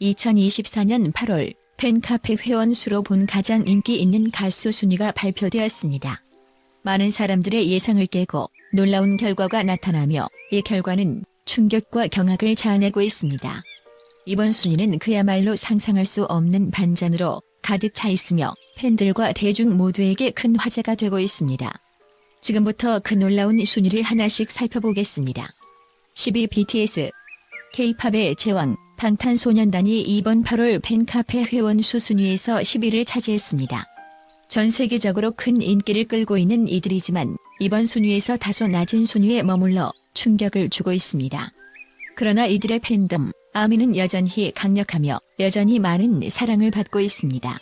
2024년 8월 팬카페 회원 수로 본 가장 인기 있는 가수 순위가 발표되었습니다. 많은 사람들의 예상을 깨고 놀라운 결과가 나타나며 이 결과는 충격과 경악을 자아내고 있습니다. 이번 순위는 그야말로 상상할 수 없는 반전으로 가득 차 있으며 팬들과 대중 모두에게 큰 화제가 되고 있습니다. 지금부터 그 놀라운 순위를 하나씩 살펴보겠습니다. 12 BTS K-팝의 제왕 방탄소년단이 이번 8월 팬카페 회원 수 순위에서 10위를 차지했습니다. 전 세계적으로 큰 인기를 끌고 있는 이들이지만 이번 순위에서 다소 낮은 순위에 머물러 충격을 주고 있습니다. 그러나 이들의 팬덤, 아미는 여전히 강력하며 여전히 많은 사랑을 받고 있습니다.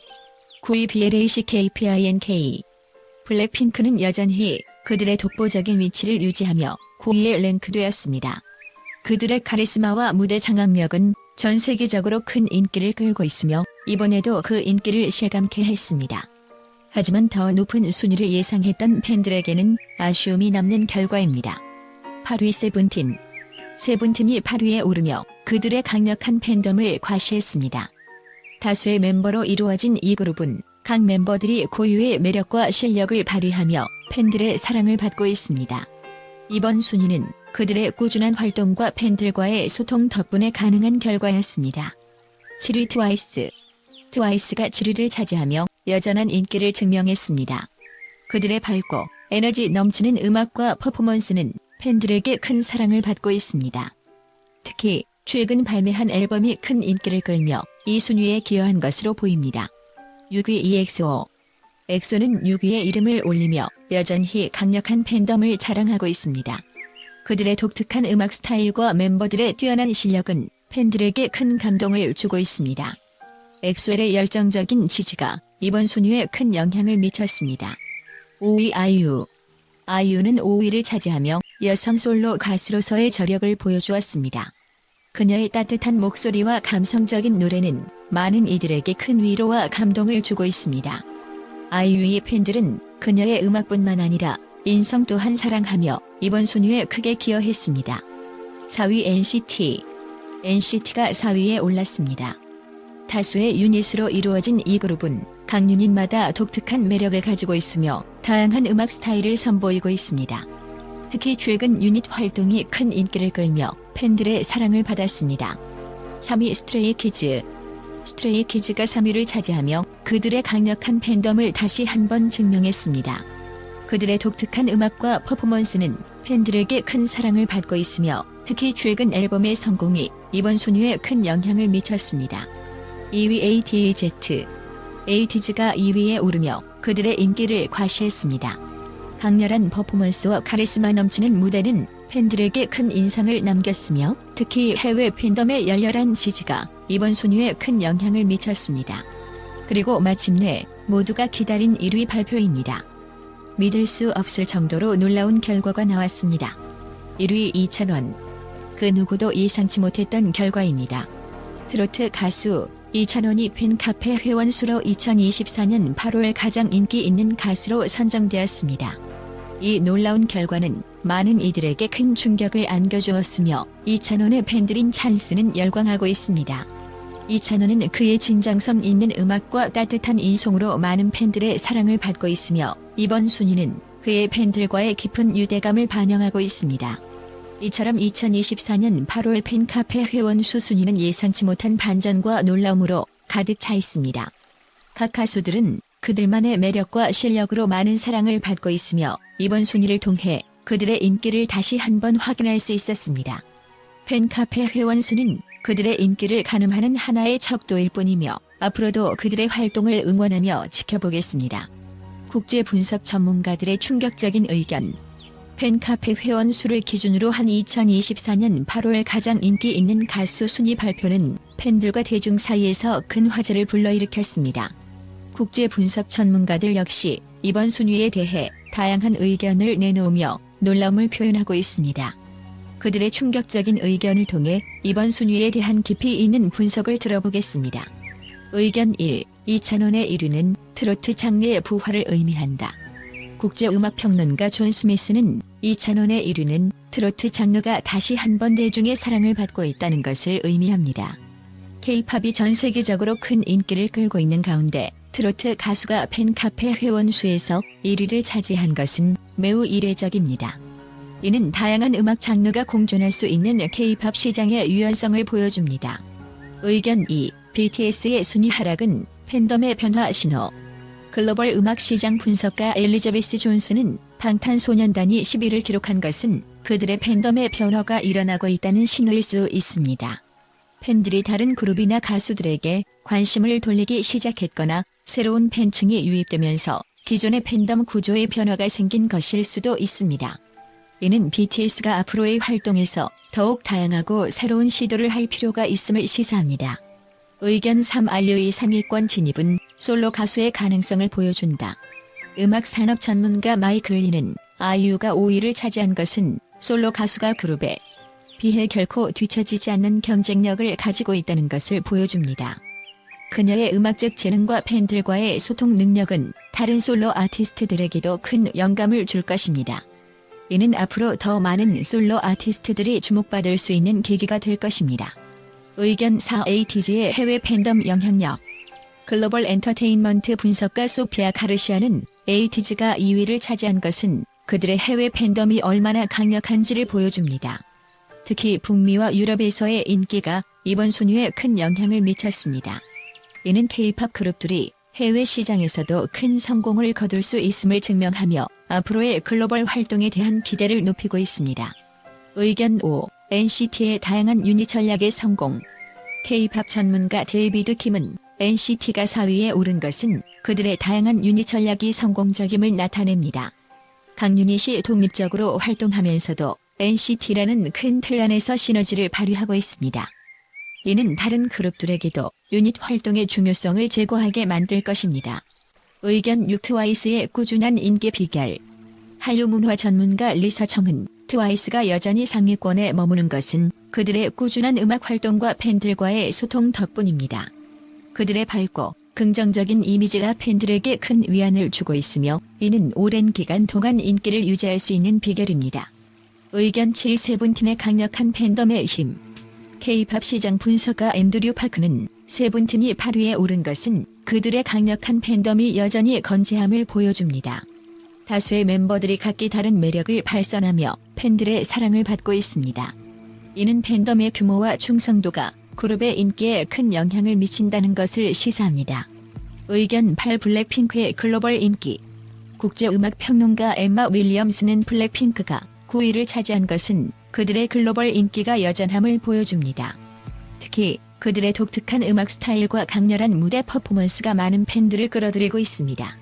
9위 BLAC KPINK 블랙핑크는 여전히 그들의 독보적인 위치를 유지하며 9위에 랭크되었습니다. 그들의 카리스마와 무대 장악력은 전 세계적으로 큰 인기를 끌고 있으며 이번에도 그 인기를 실감케 했습니다. 하지만 더 높은 순위를 예상했던 팬들에게는 아쉬움이 남는 결과입니다. 8위 세븐틴 세븐틴이 8위에 오르며 그들의 강력한 팬덤을 과시했습니다. 다수의 멤버로 이루어진 이 그룹은 각 멤버들이 고유의 매력과 실력을 발휘하며 팬들의 사랑을 받고 있습니다. 이번 순위는 그들의 꾸준한 활동과 팬들과의 소통 덕분에 가능한 결과였습니다. 7위 트와이스 트와이스가 7위를 차지하며 여전한 인기를 증명했습니다. 그들의 밝고 에너지 넘치는 음악과 퍼포먼스는 팬들에게 큰 사랑을 받고 있습니다. 특히 최근 발매한 앨범이 큰 인기를 끌며 이 순위에 기여한 것으로 보입니다. 6위 EXO 엑소는 6위에 이름을 올리며 여전히 강력한 팬덤을 자랑하고 있습니다. 그들의 독특한 음악 스타일과 멤버들의 뛰어난 실력은 팬들에게 큰 감동을 주고 있습니다. 엑소의 열정적인 지지가 이번 순위에 큰 영향을 미쳤습니다. 5위 아이유 아이유는 5위를 차지하며 여성 솔로 가수로서의 저력을 보여주었습니다. 그녀의 따뜻한 목소리와 감성적인 노래는 많은 이들에게 큰 위로와 감동을 주고 있습니다. 아이유의 팬들은 그녀의 음악뿐만 아니라 인성 또한 사랑하며 이번 순위에 크게 기여했습니다. 4위 NCT NCT가 4위에 올랐습니다. 다수의 유닛으로 이루어진 이 그룹은 각 유닛마다 독특한 매력을 가지고 있으며 다양한 음악 스타일을 선보이고 있습니다. 특히 최근 유닛 활동이 큰 인기를 끌며 팬들의 사랑을 받았습니다. 3위 스트레이 키즈 스트레이 키즈가 3위를 차지하며 그들의 강력한 팬덤을 다시 한번 증명했습니다. 그들의 독특한 음악과 퍼포먼스는 팬들에게 큰 사랑을 받고 있으며 특히 최근 앨범의 성공이 이번 순위에 큰 영향을 미쳤습니다. 2위 ATZ 에이티즈가 2위에 오르며 그들의 인기를 과시했습니다. 강렬한 퍼포먼스와 카리스마 넘치는 무대는 팬들에게 큰 인상을 남겼으며 특히 해외 팬덤의 열렬한 지지가 이번 순위에 큰 영향을 미쳤습니다. 그리고 마침내 모두가 기다린 1위 발표입니다. 믿을 수 없을 정도로 놀라운 결과가 나왔습니다. 1위 2,000원. 그 누구도 예상치 못했던 결과입니다. 트로트 가수 이찬원이 팬카페 회원 수로 2024년 8월 가장 인기 있는 가수로 선정되었습니다. 이 놀라운 결과는 많은 이들에게 큰 충격을 안겨주었으며 이찬원의 팬들인 찬스는 열광하고 있습니다. 이찬원은 그의 진정성 있는 음악과 따뜻한 인성으로 많은 팬들의 사랑을 받고 있으며 이번 순위는 그의 팬들과의 깊은 유대감을 반영하고 있습니다. 이처럼 2024년 8월 팬카페 회원 수 순위는 예상치 못한 반전과 놀라움으로 가득 차 있습니다. 각 가수들은 그들만의 매력과 실력으로 많은 사랑을 받고 있으며 이번 순위를 통해 그들의 인기를 다시 한번 확인할 수 있었습니다. 팬카페 회원 수는 그들의 인기를 가늠하는 하나의 척도일 뿐이며 앞으로도 그들의 활동을 응원하며 지켜보겠습니다. 국제 분석 전문가들의 충격적인 의견 팬카페 회원 수를 기준으로 한 2024년 8월 가장 인기 있는 가수 순위 발표는 팬들과 대중 사이에서 큰 화제를 불러일으켰습니다. 국제 분석 전문가들 역시 이번 순위에 대해 다양한 의견을 내놓으며 놀라움을 표현하고 있습니다. 그들의 충격적인 의견을 통해 이번 순위에 대한 깊이 있는 분석을 들어보겠습니다. 의견 1. 2,000원의 1위는 트로트 장르의 부활을 의미한다. 국제음악평론가 존 스미스는 2,000원의 1위는 트로트 장르가 다시 한 번 대중의 사랑을 받고 있다는 것을 의미합니다. K-팝이 전 세계적으로 큰 인기를 끌고 있는 가운데 트로트 가수가 팬카페 회원 수에서 1위를 차지한 것은 매우 이례적입니다. 이는 다양한 음악 장르가 공존할 수 있는 K-팝 시장의 유연성을 보여줍니다. 의견 2. BTS의 순위 하락은 팬덤의 변화 신호. 글로벌 음악 시장 분석가 엘리자베스 존스는 방탄소년단이 10위를 기록한 것은 그들의 팬덤의 변화가 일어나고 있다는 신호일 수 있습니다. 팬들이 다른 그룹이나 가수들에게 관심을 돌리기 시작했거나 새로운 팬층이 유입되면서 기존의 팬덤 구조의 변화가 생긴 것일 수도 있습니다. 이는 BTS가 앞으로의 활동에서 더욱 다양하고 새로운 시도를 할 필요가 있음을 시사합니다. 의견 3 알료의 상위권 진입은 솔로 가수의 가능성을 보여준다. 음악 산업 전문가 마이클 리는 아이유가 5위를 차지한 것은 솔로 가수가 그룹에 비해 결코 뒤처지지 않는 경쟁력을 가지고 있다는 것을 보여줍니다. 그녀의 음악적 재능과 팬들과의 소통 능력은 다른 솔로 아티스트들에게도 큰 영감을 줄 것입니다. 이는 앞으로 더 많은 솔로 아티스트들이 주목받을 수 있는 계기가 될 것입니다. 의견 4 에이티즈의 해외 팬덤 영향력 글로벌 엔터테인먼트 분석가 소피아 가르시아는 에이티즈가 2위를 차지한 것은 그들의 해외 팬덤이 얼마나 강력한지를 보여줍니다. 특히 북미와 유럽에서의 인기가 이번 순위에 큰 영향을 미쳤습니다. 이는 K-팝 그룹들이 해외 시장에서도 큰 성공을 거둘 수 있음을 증명하며 앞으로의 글로벌 활동에 대한 기대를 높이고 있습니다. 의견 5. NCT의 다양한 유닛 전략의 성공. K-팝 전문가 데이비드 킴은 NCT가 4위에 오른 것은 그들의 다양한 유닛 전략이 성공적임을 나타냅니다. 각 유닛이 독립적으로 활동하면서도 NCT라는 큰 틀 안에서 시너지를 발휘하고 있습니다. 이는 다른 그룹들에게도 유닛 활동의 중요성을 제고하게 만들 것입니다. 의견 6 트와이스의 꾸준한 인기 비결 한류 문화 전문가 리사 청은 트와이스가 여전히 상위권에 머무는 것은 그들의 꾸준한 음악 활동과 팬들과의 소통 덕분입니다. 그들의 밝고 긍정적인 이미지가 팬들에게 큰 위안을 주고 있으며 이는 오랜 기간 동안 인기를 유지할 수 있는 비결입니다. 의견 7 세븐틴의 강력한 팬덤의 힘 K-팝 시장 분석가 앤드류 파크는 세븐틴이 8위에 오른 것은 그들의 강력한 팬덤이 여전히 건재함을 보여줍니다. 다수의 멤버들이 각기 다른 매력을 발산하며 팬들의 사랑을 받고 있습니다. 이는 팬덤의 규모와 충성도가 그룹의 인기에 큰 영향을 미친다는 것을 시사합니다. 의견 8 블랙핑크의 글로벌 인기 국제음악 평론가 엠마 윌리엄스는 블랙핑크가 9위를 차지한 것은 그들의 글로벌 인기가 여전함을 보여줍니다. 특히 그들의 독특한 음악 스타일과 강렬한 무대 퍼포먼스가 많은 팬들을 끌어들이고 있습니다.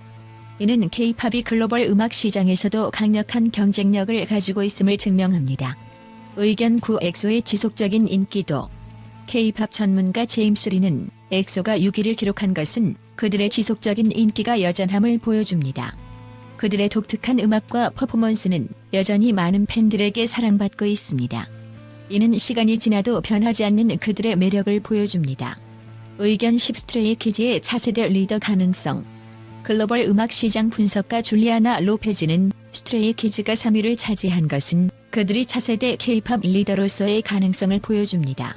이는 K-팝이 글로벌 음악 시장에서도 강력한 경쟁력을 가지고 있음을 증명합니다. 의견 9 엑소의 지속적인 인기도 K-팝 전문가 제임스 리는 엑소가 6위를 기록한 것은 그들의 지속적인 인기가 여전함을 보여줍니다. 그들의 독특한 음악과 퍼포먼스는 여전히 많은 팬들에게 사랑받고 있습니다. 이는 시간이 지나도 변하지 않는 그들의 매력을 보여줍니다. 의견 10 스트레이 키즈의 차세대 리더 가능성 글로벌 음악 시장 분석가 줄리아나 로페즈는 스트레이 키즈가 3위를 차지한 것은 그들이 차세대 K-팝 리더로서의 가능성을 보여줍니다.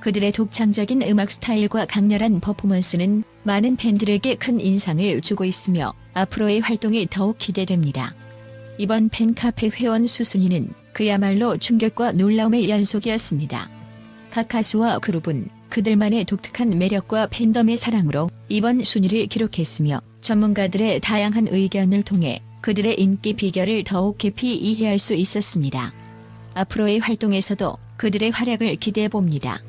그들의 독창적인 음악 스타일과 강렬한 퍼포먼스는 많은 팬들에게 큰 인상을 주고 있으며 앞으로의 활동이 더욱 기대됩니다. 이번 팬카페 회원 수순위는 그야말로 충격과 놀라움의 연속이었습니다. 각 가수와 그룹은 그들만의 독특한 매력과 팬덤의 사랑으로 이번 순위를 기록했으며 전문가들의 다양한 의견을 통해 그들의 인기 비결을 더욱 깊이 이해할 수 있었습니다. 앞으로의 활동에서도 그들의 활약을 기대해 봅니다.